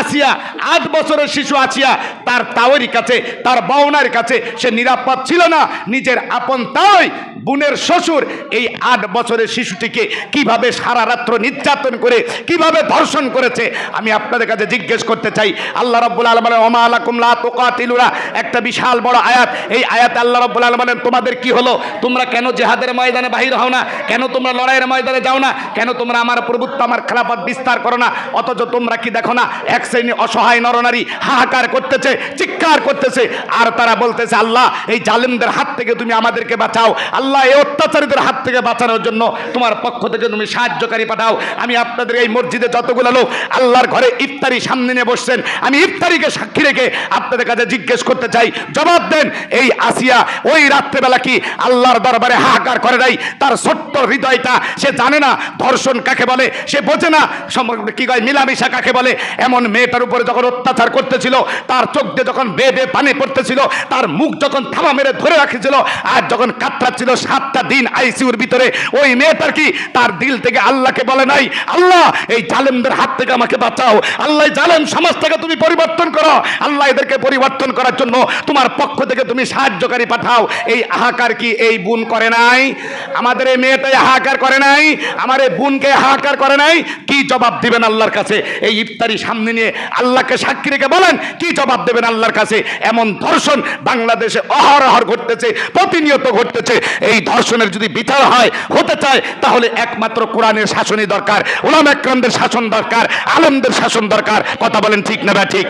আসিয়া, আট বছরের শিশু আসিয়া তার তাওয়ের কাছে, তার বাউনার কাছে সে নিরাপদ ছিল না। নিজের আপন তাই বোনের শ্বশুর এই আট বছরের শিশুটিকে কীভাবে সারা রাত্র নির্যাতন করে, কীভাবে ধর্ষণ করেছে, আমি আপনাদের কাছে জিজ্ঞেস করতে চাই। আল্লাহ রাব্বুল আলমানের ওমা আলাকুম লা তুকাতিলুরা একটা বিশাল বড় আয়াত। এই আয়াত আল্লাহ রাব্বুল আলমানের তোমাদের কি হলো? তোমরা কেন জেহাদের ময়দানে বাহির হও না? কেন তোমরা লড়াইয়ের ময়দানে যাও না? কেন তোমরা আমার প্রভুত্ব, আমার খেলাফত বিস্তার করো না? অথচ তোমরা কি দেখো না? এক শ্রেণি অসহায় নরনারী হাহাকার করতেছে, চিৎকার করতেছে। আর তারা বলতেছে, আল্লাহ, এই জালিমদের হাত থেকে তুমি আমাদেরকে বাঁচাও। আল্লাহ, এই অত্যাচারীদের হাত থেকে বাঁচানোর জন্য তোমার পক্ষ থেকে তুমি সাহায্যকারী পাঠাও। আমি আপনাদের এই মসজিদে যতগুলো লোক আল্লাহর ঘরে ইফতারি সামনে নিয়ে বসছেন, আমি ইফতারিকে সাক্ষী রেখে আপনাদের কাছে জিজ্ঞেস করতে চাই। জবাব দেন, এই আসিয়া ওই রাত্রেবেলা কি আল্লাহর দরবারে হাহাকার করে নাই? তার ছোট্ট হৃদয়টা, সে জানে না, ধর্ষণ কাকে বলে? সে বোঝে না কি কয়? মিলামিশা কাকে বলে? এমন মেয়েটার উপরে যখন অত্যাচার করতেছিল, তার চোখ দিয়ে যখন বে বে পানি পড়তেছিল, তার মুখ যখন থামা মেরে ধরে রাখেছিল, আর যখন কাতরাচ্ছিল সাতটা দিন আইসিউর ভিতরে, ওই মেয়েটার কি? তার দিল থেকে আল্লাহকে বলে নাই, আল্লাহ, এই জালেমদের হাত থেকে আমাকে বাঁচাও। আল্লাহ জালেম সমাজটাকে তুমি পরিবর্তন করো। আল্লাহ, এদেরকে পরিবর্তন করার জন্য তোমার পক্ষ থেকে তুমি সাহায্যকারী পাঠাও। এই হাহাকার কি এই বুন করে নাই? আমাদের এই মেয়েটাই হাহাকার করে নাই? আমার এই বোনকে হাহাকার করে নাই? কি জবাব দিবেন আল্লাহর কাছে? এই ইফতারি সামনে নিয়ে আল্লাহকে সাক্ষী রেখে বলেন, কি জবাব দেবেন আল্লাহর কাছে? এমন ধর্ষণ বাংলাদেশে অহরহর ঘটতেছে, প্রতিনিয়ত ঘটতেছে। এই ধর্ষণের যদি বিচার হয়, হতে চায়, তাহলে একমাত্র কোরআনের শাসনই দরকার ওলাম একরামদের শাসন দরকার, আলমদের শাসন দরকার। কথা বলেন ঠিক না ঠিক?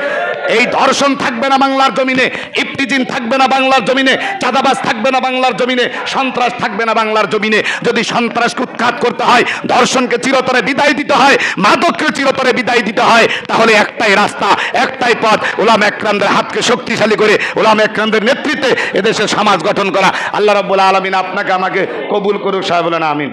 এই ধর্ষণ থাকবে না বাংলার জমিনে, ইফতিজিন থাকবে না বাংলার জমিনে, চাঁদাবাজ থাকবে না বাংলার জমিনে, সন্ত্রাস থাকবে না বাংলার জমিনে। যদি সন্ত্রাসকে উৎখাত করতে হয়, ধর্ষণকে চিরতরে বিদায় দিতে হয়, মাদককে চিরতরে বিদায় দিতে হয়, তাহলে একটাই রাস্তা, একটাই পথ ওলাম একরামদের হাতকে শক্তিশালী করে ওলাম একরামদের নেতৃত্বে এদেশের সমাজ গঠন করা। আল্লাহ রব্বুল আলমিন আপনাকে আমাকে কবুল করুক, সাহেব বলেন আমিন।